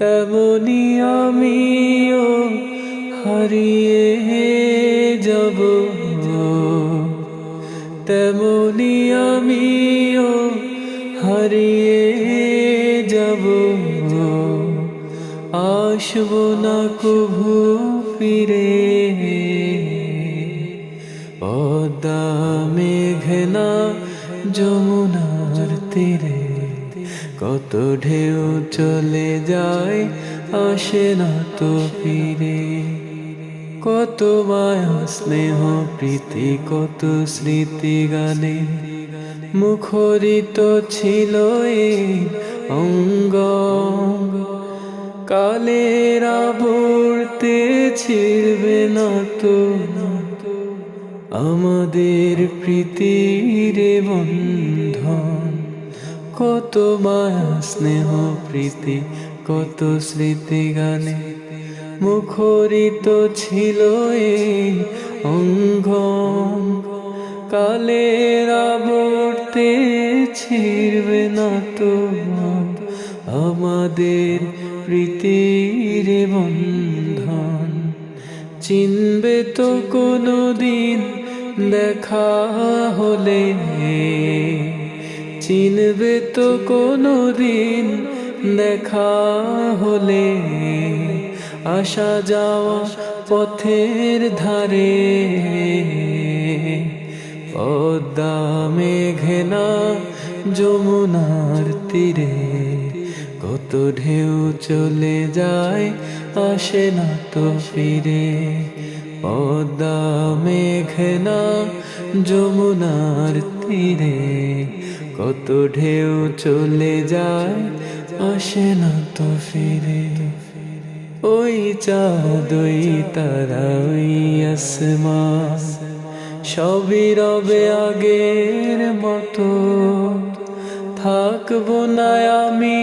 তেমনি আমিও হারিয়ে যাব। তেমনি আমিও হারিয়ে যাব। আসব না কভু ফিরে। পদ্মা মেঘনা যমুনার তীরে। কত ঢেউ চলে যায়, আসে না তো ফিরে। কত মায়া, স্নেহ, প্রীতি, কত স্মৃতি গানে মুখরিত ছিল অঙ্গ। কালের আবর্তে ছিড়বে না তো, আমাদের প্রীতির বন্ধন। কত মায়া, স্নেহ, প্রীতি, কত স্মৃতি গানে মুখরিত ছিল এই অঙ্গ কালের আবর্তে ছিড়বে না তো আমাদের প্রীতির বন্ধন। চিনবে তো কোনো দিন দেখা হলে চিনবে তো কোনো দিন দেখা হলে। আসা যাওয়া পথের ধারে। পদ্মা মেঘনা যমুনার তীরে। কত ঢেউ চলে যায়, আসে না তো ফিরে। পদ্মা মেঘনা যমুনার তীরে। কত ঢেউ চলে যায়, আসে না তো ফিরে। ওই চাঁদ ওই তারা ওই আসমা সবই রবে আগের মতো। থাকব না আমি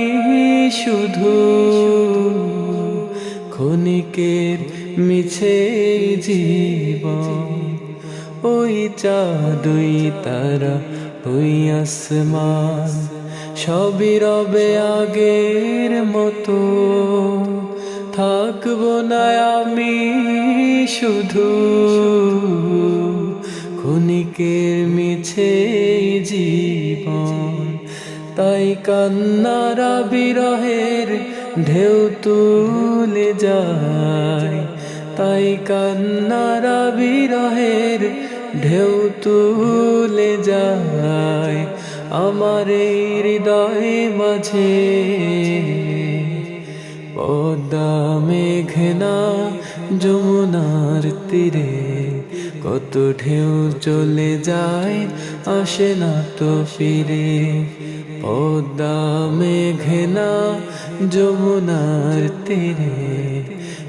শুধু ক্ষণিকের মিছে জীবন। ওই চাঁদ তারা, ওই আসমান। সবই রবে আগের মতো। থাকব না আমি শুধু ক্ষণিকের মিছে জীবন। তাই কান্নারা বিরহের ঢেউ তুলে যায়। তাই কান্নারা বিরহের ঢেউ তুলে যায় আমার এই হৃদয় মাঝে। পদ্মা মেঘনা যমুনার তীরে কত ঢেউ চলে যায়, আসে না তো ফিরে। পদ্মা মেঘনা যমুনার তীরে